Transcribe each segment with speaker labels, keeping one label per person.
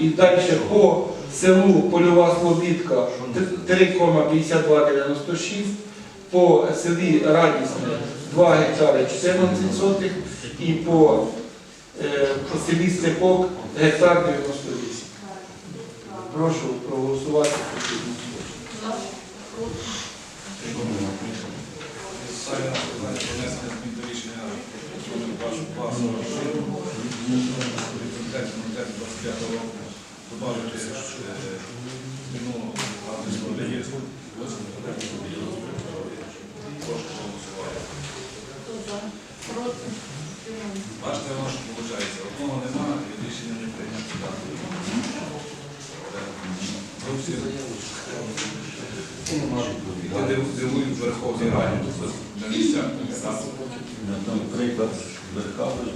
Speaker 1: І далі по селу Польова Слобідка 3,5296, по селі Радісне 2 гектари 14 сотих і по, е, по селі Степок гектар 98. Прошу проголосувати.
Speaker 2: Внесення змін до рішення Верховної класу комітету 25 року добавити адресу Леєвську. Прошу голосувати. Бачите, воно що виходить. Одного немає, і рішення не прийнято. Ви Люди дивують в Верховній Раді на місцях.
Speaker 3: Наприклад, Верховний.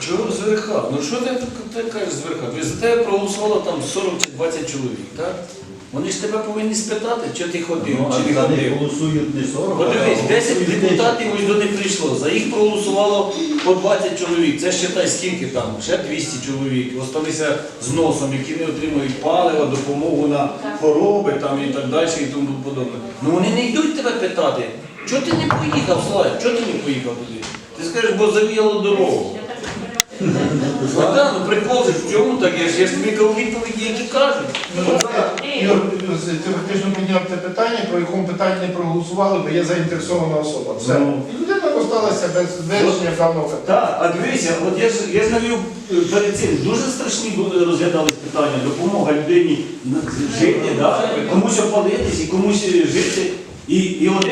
Speaker 4: Чого зверхав? Ну що ти, ти кажеш зверхав? Ви за тебе проголосувало там 40 чи 20 чоловік, так? Вони ж тебе повинні спитати, чи ти ходив,
Speaker 3: Ну,
Speaker 4: чи не ходив.
Speaker 3: голосують не 40,
Speaker 4: Подивись,
Speaker 3: а
Speaker 4: 10 депутатів ось туди прийшло. За їх проголосувало по 20 чоловік. Це ще тай скільки там? Ще 200 чоловік. Осталися з носом, які не отримують палива, допомогу на хвороби там і так далі і тому подобне. Ну вони не йдуть тебе питати. Чого ти не поїхав, Славі? Чого ти не поїхав туди? Ти скажеш, бо завіяло дорогу. Ну так, ну прикол же в чому так? Я ж я ж тобі кажу відповіді, які кажуть.
Speaker 5: Ігор, ти фактично підняв те питання, про якому питання не проголосували, бо є заінтересована особа. Все.
Speaker 3: Ну.
Speaker 5: І людина осталася без вирішення даного питання.
Speaker 4: Так, а дивися, от я ж я ж навів е, перед цим дуже страшні були розглядались питання, допомога людині на- жити, да? комусь опалитись і комусь е, жити. І, і один